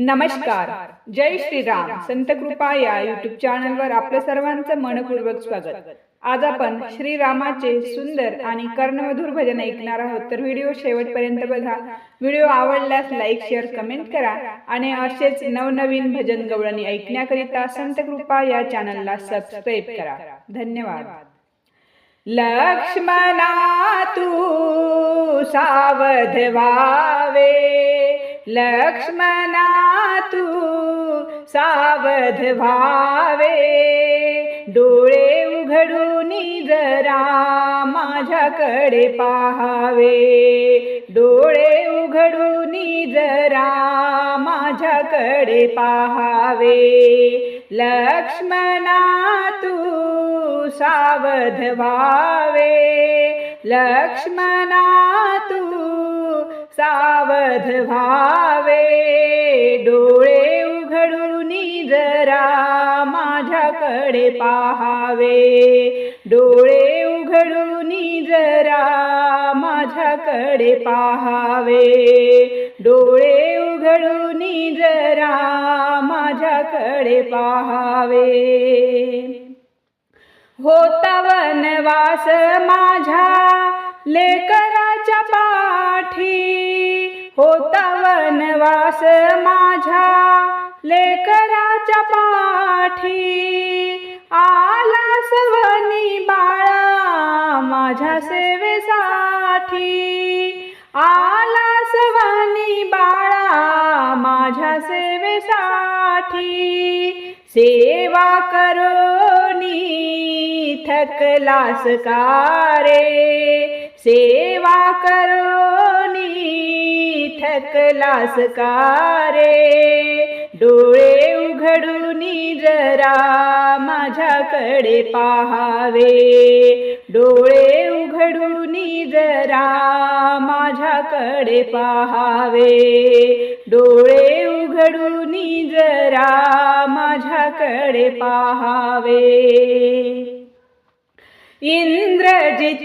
नमस्कार. जय श्रीराम. संत कृपा या युट्यूब चॅनलवर आपलं सर्वांचं मनपूर्वक स्वागत. आज आपण श्रीरामाचे सुंदर आणि कर्णमधुर भजन ऐकणार आहोत. तर व्हिडिओ शेवटपर्यंत बघा. व्हिडिओ आवडल्यास लाईक शेअर कमेंट करा आणि असेच नवनवीन भजन गवळणी ऐकण्याकरिता संत कृपा या चॅनलला सबस्क्राईब करा. धन्यवाद. लक्ष्मणा तू सावध व्हावे. लक्ष्मणा तू सावध व्हावे. डोळे उघडून जरा माझ्याकडे पाहावे. डोळे उघडून जरा माझ्याकडे पाहावे. लक्ष्मणा तू सावध व्हावे. लक्ष्मणा तू सावध व्हावे. डोळे उघडून जरा माझ्याकडे पाहावे. डोळे उघडून जरा माझ्याकडे पाहावे. डोळे उघडून जरा माझ्याकडे पाहावे. होता वनवास माझ्या लेकराच्या पाठी होता वनवास माझ्या लेकराच्या पाठी आला सवनी बाळा माझ्या सेवेसाठी. आला सवनी बाळा माझ्या सेवेसाठी. सेवा करोनी थकलास का रे? सेवा करोनी थकलास का रे डोळे उघडून जरा माझ्याकडे पाहावे. डोळे उघडून जरा माझ्याकडे पाहावे. डोळे उघडून जरा माझ्याकडे पाहावे. इंद्रजिताचे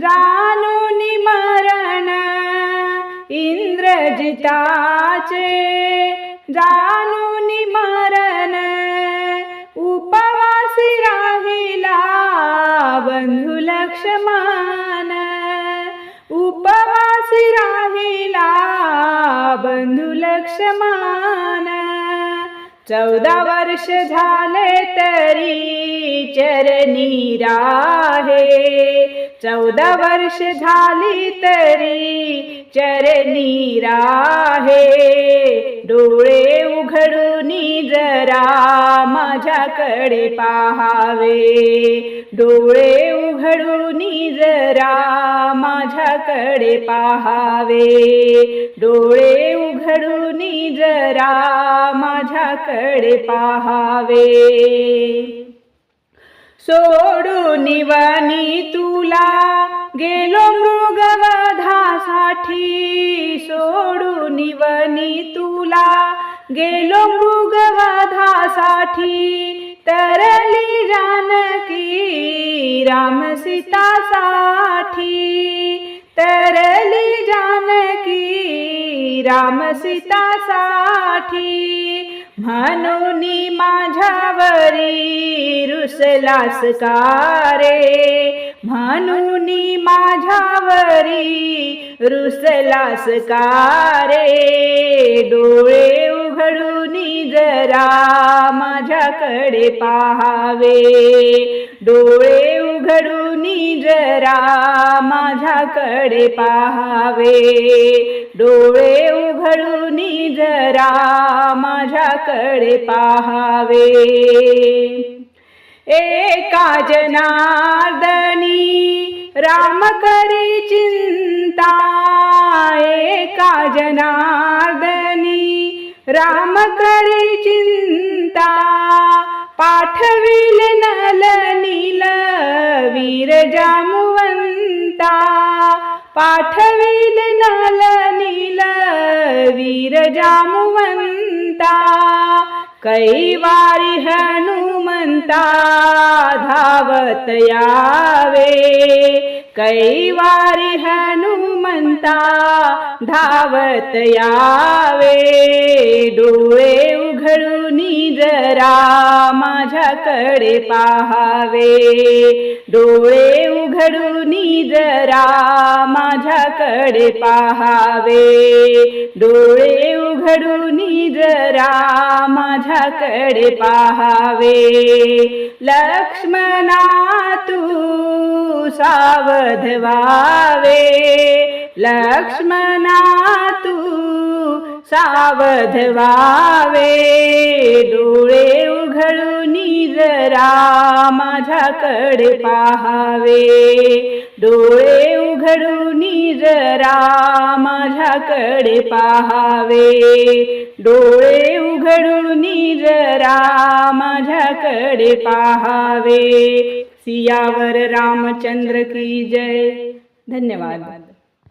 जाणून मरण इंद्रजिताचे जाणून मरण उपवासी राहिला बंधू लक्ष्मण उपवासी राहिला बंधू लक्ष्मण. चौदा वर्ष झाले तरी चरणी राहे. चौदा वर्ष झाली तरी चरणी राहे. डोळे उघडून जरा माझ्याकडे पाहावे. डोळे उघडून जरा माझ्याकडे पाहावे. डोळे उघडून जरा माझ्याकडे पाहावे. सोडून वनी तुला गेलो मृगवधासाठी. सोडून वनी तुला गेलो मृगवधासाठी. तरली जानकी राम सीतासाठी तरली जानकी राम सीतासाठी म्हणून माझ्यावरी रुसलास का रे? म्हणून माझ्यावरी रुसलास कारे डोळे उघडून जरा माझ्याकडे पाहावे. डोळे उघडून जरा माझ्याकडे पाहावे. डोळे उघडून जरा माझ्याकडे पाहावे. एका जनार्दनी राम करी चिंता। एका जनार्दनी राम करी चिंता। पाठविल नल नील वीर जामुवंता। पाठविल नल नील वीर जामुवंता। कैवारी हनुमंता धावत यावे। कैवारी हनुमंता धावत यावे। डोळे उघडून जरा माझ्याकडे पाहावे. डोळे उघडून जरा माझ्याकडे पाहावे. डोळे उघडून जरा माझ्याकडे पाहावे. लक्ष्मणा तू सावध व्हावे. लक्ष्मणा तू सावध व्हावे डोळे उघडून जरा माझ्याकडे पाहावे. डोळे उघडून जरा माझ्याकडे पाहावे. डोळे उघडून जरा माझ्याकडे पाहावे. सियावर रामचंद्र की जय. धन्यवाद.